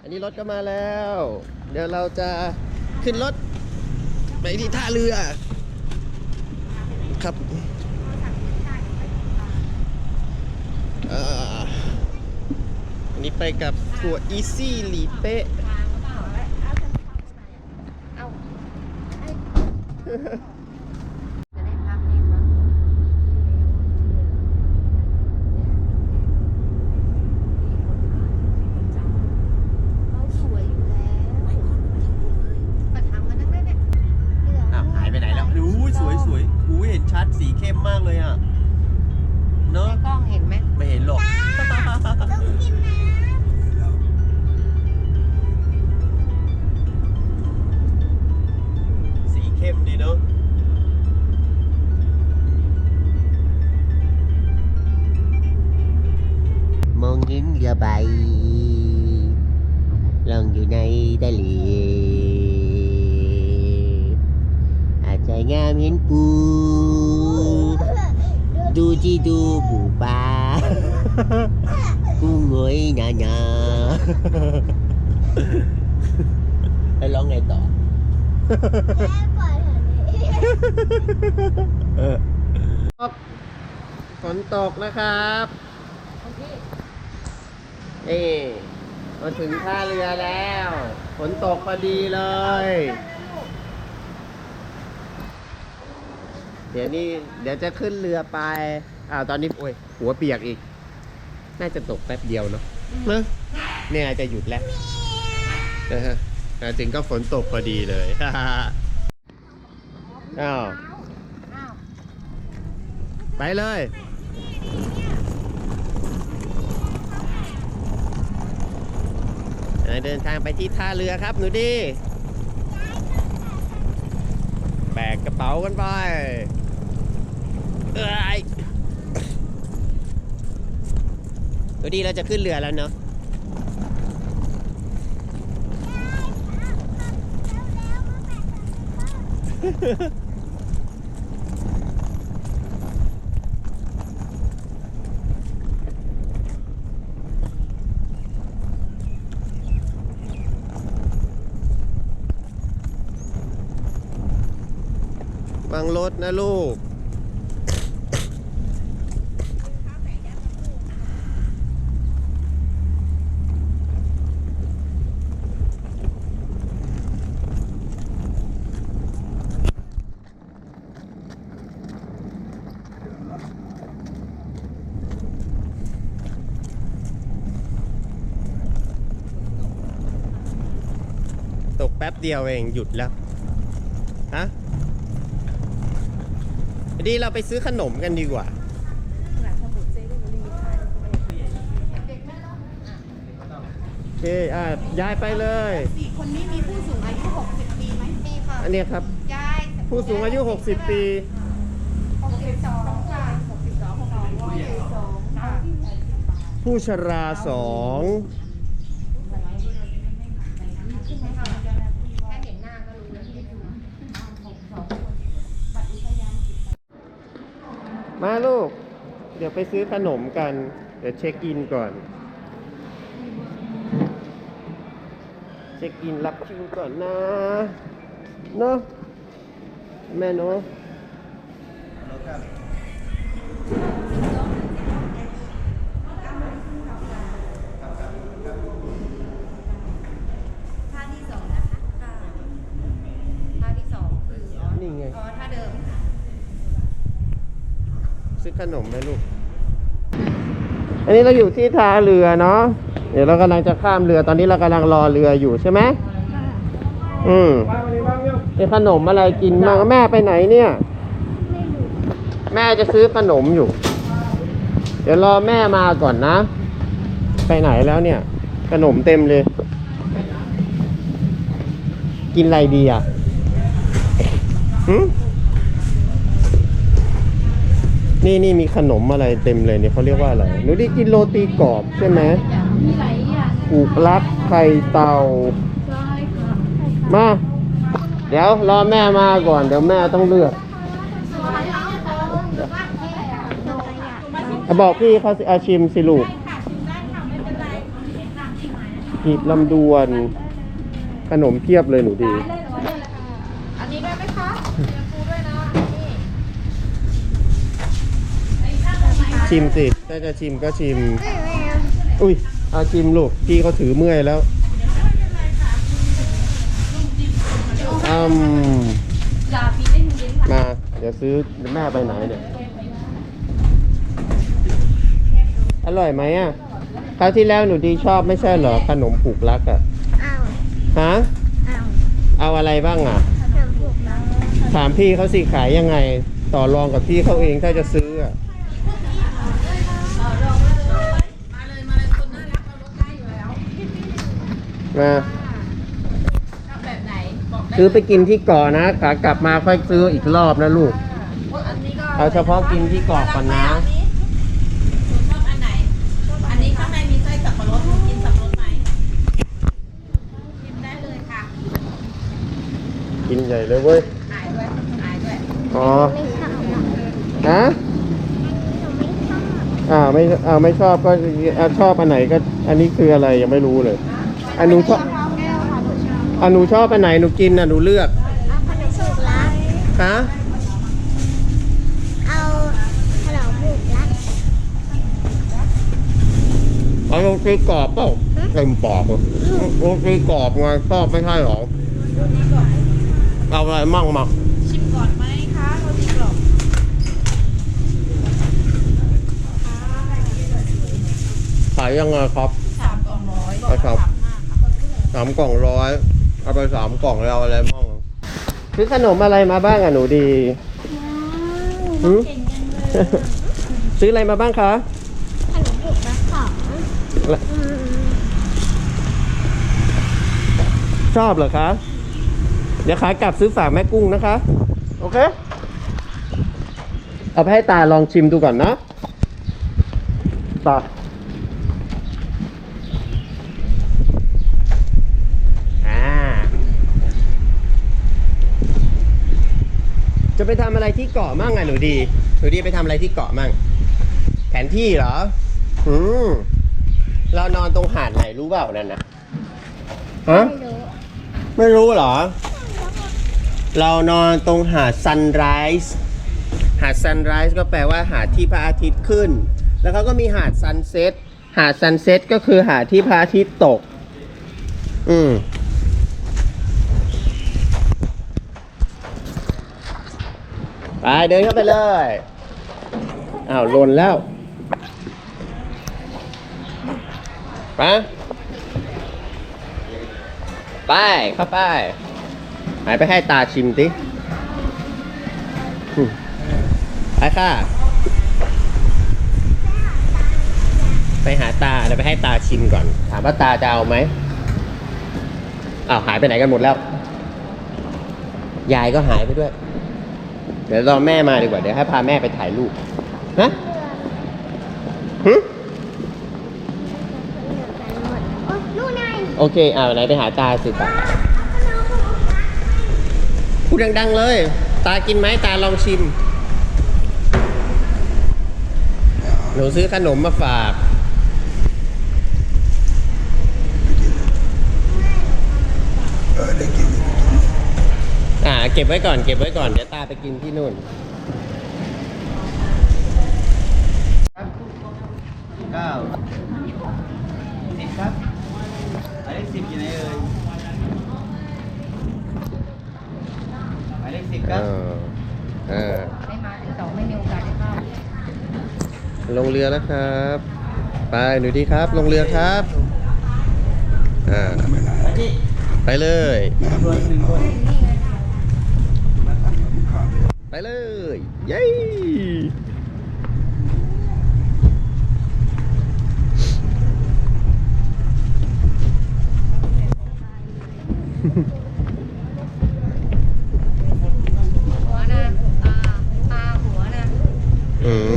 อันนี้รถก็มาแล้ว เดี๋ยวเราจะขึ้นรถไปที่ท่าเรือ ครับอันนี้ไปกับทัวร์อีซี่หลีเป๊ะเอา ดสีเข้มมากเลยอะ เนอะในกล้องเห็นไหมไม่เห็นหรอกสีเข้มดีเนาะมองเห็นเรือใบลองอยู่ในทะเล อาจจะงามเห็นปู ดูที่ดูบูปลากูงอยหนาหนาให้ร้องไงต่อฝนตกนะครับนี่มาถึงท่าเรือแล้ว ฝนตกพอดีเลย เดี๋ยวนี้เดี๋ยวจะขึ้นเรือไปอ้าวตอนนี้โอ้ยหัวเปียกอีก น่าจะตกแป๊บเดียวเนาะเนอะเนี่ยจะหยุดแล้วนะฮะมาถึงก็ฝนตกพอดีเลยอ้าวอ้าวไปเลยเดินทางไปที่ท่าเรือครับหนูดี แบกกระเป๋ากันไป เอ้ยหนูดีเราจะขึ้นเรือแล้วเนาะวางรถนะลูก ป๊บเดียวเองหยุดแล้วฮะดีเราไปซื้อขนมกันดีกว่าโอเคอะย้ายไปเลยสี่คนนี้มีผู้สูงอายุ 60 ปีไหมมีค่ะอันเนี้ยครับ ยายผู้สูงอายุ 60 ปี 62ค่ะ62ของเรา62ค่ะผู้ชราสอง แค่เห็นหน้าก็รู้แล้ว มาลูก เดี๋ยวไปซื้อขนมกัน เดี๋ยวเช็คอินก่อน เช็คอินรับคิวก่อนนะ เนาะแม่เนาะ ท่าที่สองนะคะค่ะท่าที่สองคืออ๋อ นี่ไง อ๋อท่าเดิม ซื้อขนมไหมลูก อันนี้เราอยู่ที่ท่าเรือเนาะ เดี๋ยวเรากำลังจะข้ามเรือ ตอนนี้เรากำลังรอเรืออยู่ใช่ไหมอืมมีขนมอะไรกินมางแม่ไปไหนเนี่ย แม่จะซื้อขนมอยู่ เดี๋ยวรอแม่มาก่อนนะ ไปไหนแล้วเนี่ย ขนมเต็มเลย กินอะไรดีอะหึ นี่นี่มีขนมอะไรเต็มเลยเนี่ยเขาเรียกว่าอะไรหนูได้กินโรตีกรอบใช่ไหมมีหลายอย่างผูกรัดไข่เต่าใช่ค่ะมา เดี๋ยวรอแม่มาก่อน เดี๋ยวแม่ต้องเลือกบอกพี่เขาสิอาชิมสิลูกค่ะชิมได้ค่ะไม่เป็นไรเห็นหนักใช่ไหมกีบลำดวน ขนมเพียบเลยหนูดีอันนี้ด้วยไหมคะเรียนครูด้วยนะนี่ ชิมสิถ้าจะชิมก็ชิม อุ้ยเอาชิมลูกพี่เขาถือเมื่อยแล้วอืมมาเดี๋ยวซื้อแม่ไปไหนเนี่ย อร่อยไหมอะคราวที่แล้วหนูดีชอบไม่ใช่เหรอขนมผูกรักอะอ้าวฮะอ้าวเอาอะไรบ้างอะทำผูกแล้วถามพี่เขาสิขายยังไง ต่อรองกับพี่เขาเองถ้าจะซื้ออะ มาชอบแบบไหนบอกได้ซื้อไปกินที่เกาะนะขากลับมาค่อยซื้ออีกรอบนะลูกอันนี้ก็เอาเฉพาะกินที่เกาะก่อนนะ หนูชอบอันไหน อันนี้ข้างในมีไส้สับปะรดหนูกินสับปะรดไหมกินได้เลยค่ะกินใหญ่เลยเว้ยหายด้วยหายด้วยอ๋อไม่ชอบหรอกฮะหนูไม่ชอบอ่าไม่อ่าไม่ชอบก็อ่าชอบอันไหนก็อันนี้คืออะไรยังไม่รู้เลยอัน หนูชอบเอาแก้วค่ะหนูชอบอันหนูชอบอันไหนหนูกินอะหนูเลือกเอาขนมผูกรักฮะเอาขนมผูกรักเอาโรตีกรอบเปล่าเต็มปอกเลยโรตีกรอบไงชอบไม่ใช่หรอเอาอะไรมั่งมาชิมก่อนไหมคะโรตีกรอบขายยังไงครับสามกล่องร้อยเอาครับ สามห้าค่ะสามกล่องร้อยเอาไปสามกล่องแล้วเอาอะไรมั่งซื้อขนมอะไรมาบ้างอะหนูดี หืม เก่งจังเลยซื้ออะไรมาบ้างคะ ขนมผูกรักสองอืมชอบเหรอคะ เดี๋ยวขากลับซื้อฝากแม่กุ้งนะคะ โอเค เอาไปให้ตาลองชิมดูก่อนนะตาอ่า จะไปทำอะไรที่เกาะมั่งอะหนูดี หนูดีไปทำอะไรที่เกาะมั่ง แผนที่เหรอ อืมเรานอนตรงหาดไหนรู้เปล่านั่นนะฮะไม่รู้ไม่รู้เหรอ เรานอนตรงหาดซันไรส์หาดซันไรส์ก็แปลว่าหาดที่พระอาทิตย์ขึ้น แล้วเขาก็มีหาดซันเซ็ตหาดซันเซ็ตก็คือหาดที่พระอาทิตย์ตก อืม ไปเดินเข้าไปเลยอ้าวหล่นแล้วไปไปเข้าไปหายไปให้ตาชิมสิไปค่ะ ไปหาตาเดี๋ยวไปให้ตาชิมก่อน ถามว่าตาจะเอาไหมอ้าวหายไปไหนกันหมดแล้ว ยายก็หายไปด้วย ดี๋ยวรอแม่มาดีกว่า เดี๋ยวให้พาแม่ไปถ่ายรูปนะหึเหมือนกันหมดโอ้นู่นไงโอเคอ่าไหนไปหาตาสิตาพูดดังๆเลย ตากินไหมตาลองชิม หนูซื้อขนมมาฝาก เก็บไว้ก่อนเก็บไว้ก่อน เดี๋ยวตาไปกินที่นู่นเก้าสิบครับหมายเลขสิบอยู่ไหนเอ่ยหมายเลขสิบคเอรับอ เออ ไม่มาที่สองไม่มีโอกาสได้เข้า ลงเรือแล้วครับ ไปหนูดีครับ ลงเรือครับอ่าไปที่ไปเลย ตำรวจหนึ่งคนไปเลย เย้หัวนะปลาปลาหัวนะ อืม